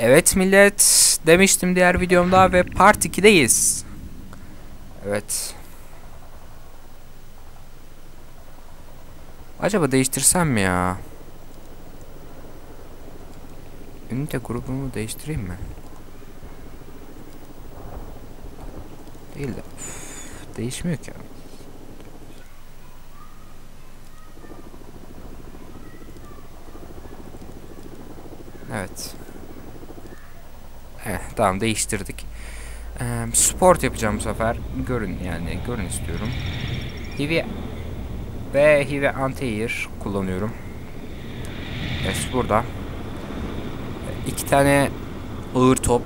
Evet millet demiştim diğer videomda ve part 2'deyiz. Evet. Acaba değiştirsem mi ya? Ünite grubumu değiştireyim mi? Değil de. Üf, değişmiyor ki. Evet. Evet tamam değiştirdik. Ee, sport yapacağım bu sefer. Görün yani görün istiyorum. Hivi ve Hivi Anti-Air kullanıyorum. Evet burada. İki tane ağır top.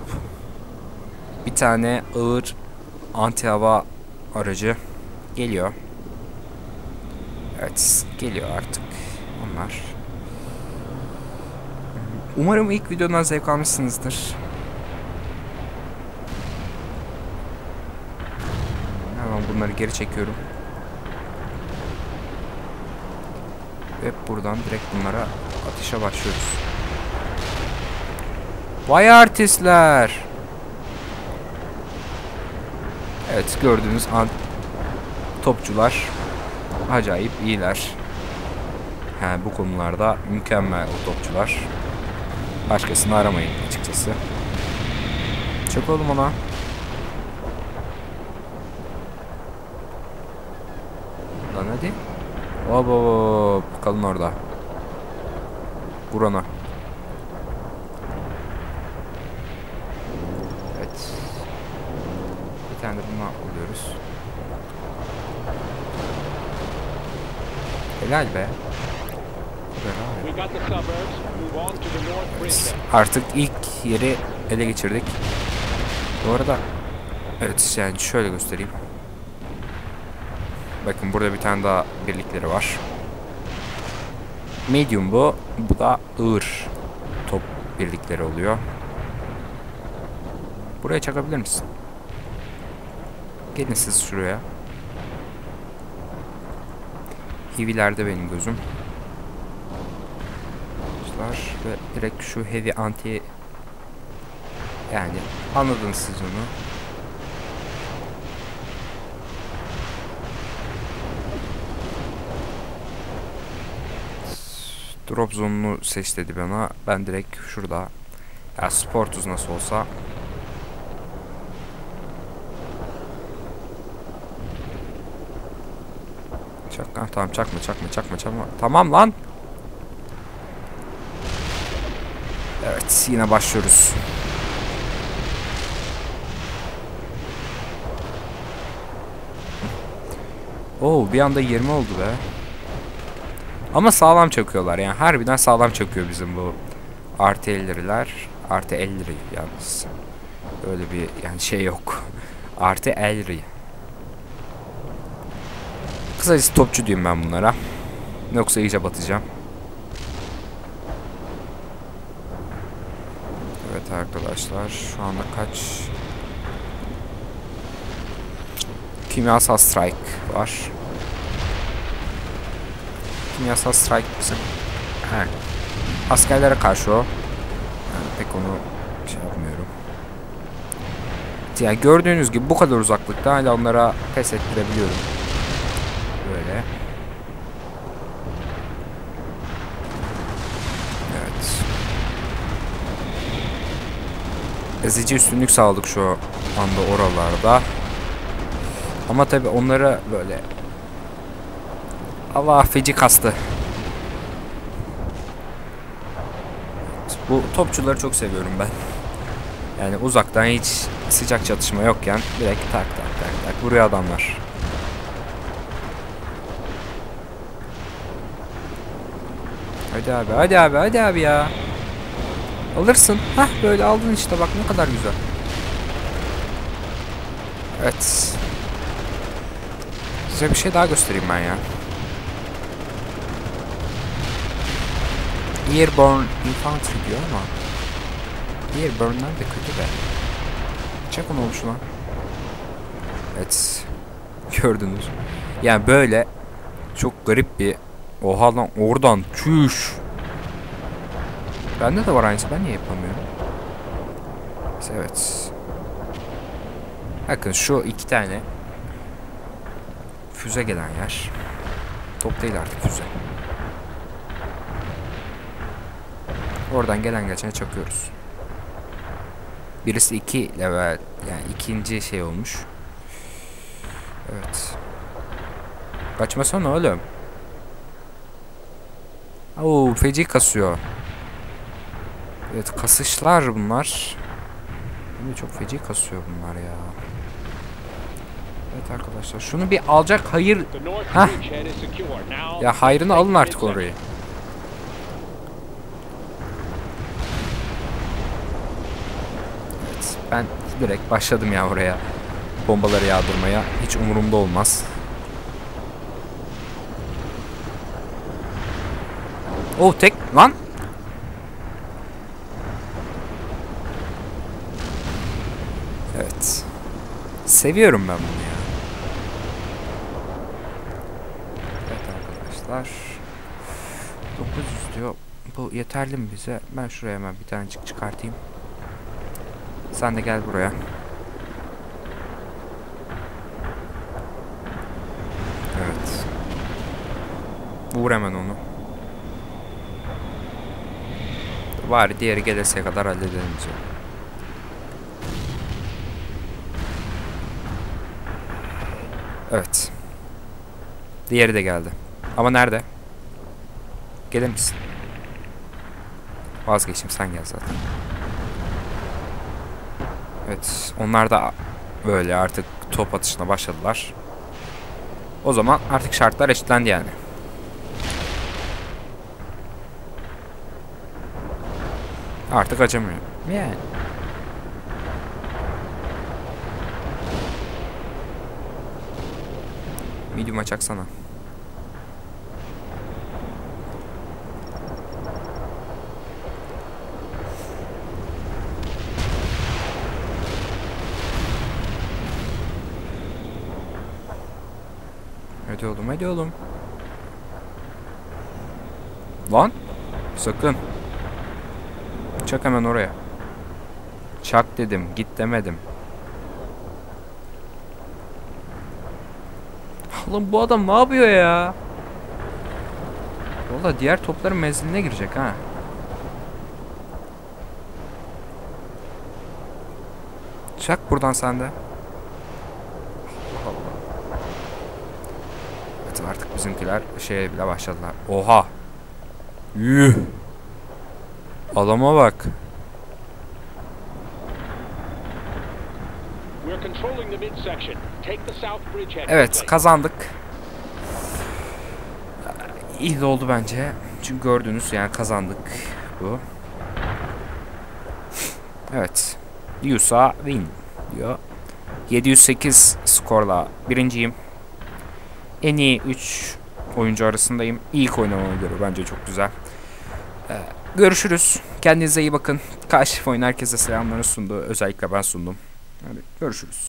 Bir tane ağır anti hava aracı geliyor. Evet geliyor artık onlar. Umarım ilk videodan zevk almışsınızdır. Hemen bunları geri çekiyorum. Ve buradan direkt bunlara atışa başlıyoruz. Vay artistler. Evet gördüğünüz an topçular acayip iyiler. He, bu konularda mükemmel o topçular. Başkasını aramayın açıkçası. Çek oğlum ona. Lan hadi. Hop hop. Kalın orada. Vur ona. Evet. Bir tane de bundan alıyoruz. Helal be. Bridge. Artık ilk yeri ele geçirdik. Bu arada evet yani şöyle göstereyim. Bakın burada bir tane daha birlikleri var. Medium bu. Bu da ağır top birlikleri oluyor. Buraya çakabilir misin? Gelin siz şuraya. Hivilerde benim gözüm. Var ve direkt şu heavy anti yani anladınız siz onu. Drop zone'unu seç dedi bana. Ben direkt şurada. Ya sportuz nasıl olsa. Çak, ha, tamam çakma çakma çakma çakma. Tamam lan. Evet yine başlıyoruz. Oo bir anda 20 oldu be. Ama sağlam çakıyorlar yani harbiden sağlam çakıyor bizim bu artı 50'liler. Artı 50 yalnız. Öyle bir yani şey yok. Artı 50. Kısacası topçu diyeyim ben bunlara. Yoksa iyice batacağım. Evet arkadaşlar şu anda kaç kimyasal strike var. Kimyasal strike bizim He. askerlere karşı o. Yani pek onu şey yapmıyorum. Yani gördüğünüz gibi bu kadar uzaklıkta hala onlara pes ettirebiliyorum. Böyle. Evet. ezici üstünlük sağladık şu anda oralarda. Ama tabi onlara böyle Allah feci kastı. Bu topçuları çok seviyorum ben. Yani uzaktan hiç sıcak çatışma yokken direkt tak tak tak tak vuruyor adamlar. Hadi abi hadi abi hadi abi ya. Alırsın. Hah böyle aldın işte bak ne kadar güzel. Evet. Size bir şey daha göstereyim ben ya. Airborne Infantry diyor ama Airborne'lar da kötü be. Çak onu olmuş lan. Evet. Gördünüz. Yani böyle çok garip bir Oha lan oradan çüş. Bende de var aynısı. Ben niye yapamıyorum? Evet. Bakın şu iki tane füze gelen yer. Top değil artık füze. Oradan gelen geçene çakıyoruz. Birisi iki level yani ikinci şey olmuş. Evet. Kaçmasana oğlum. Oo feci kasıyor. Evet kasışlar bunlar. Şimdi çok feci kasıyor bunlar ya. Evet arkadaşlar şunu bir alacak hayır. Now, Ya hayrını alın artık orayı. Ben direkt başladım ya oraya. Bombaları yağdırmaya. Hiç umurumda olmaz. Oh tek lan. Evet. Seviyorum ben bunu ya. Evet arkadaşlar. 900 diyor. Bu yeterli mi bize? Ben şuraya hemen bir tanecik çıkartayım. Sen de gel buraya. Evet. Vur hemen onu. Var diğeri gelirse kadar halledelim onu. Evet. Diğeri de geldi. Ama nerede? Gelir misin? Vazgeçtim sen gel zaten. Evet onlar da böyle artık top atışına başladılar. O zaman artık şartlar eşitlendi yani. Artık acımıyor. Yani. Medium'a çaksana. Hadi oğlum hadi oğlum. Lan. Sakın. Çak hemen oraya. Çak dedim. Git demedim. Oğlum bu adam ne yapıyor ya? Valla diğer topların menziline girecek ha. Çak buradan sen de. Allah Allah. Evet artık bizimkiler şeye bile başladılar. Oha. Yuh. Adama bak. Evet kazandık. İyi de oldu bence. Çünkü gördünüz yani kazandık bu. Evet. USA win diyor. 708 skorla birinciyim. En iyi 3 oyuncu arasındayım. İlk oynamama göre bence çok güzel. Ee, görüşürüz. Kendinize iyi bakın. Kaşif oyun herkese selamlarını sundu. Özellikle ben sundum. Hadi görüşürüz.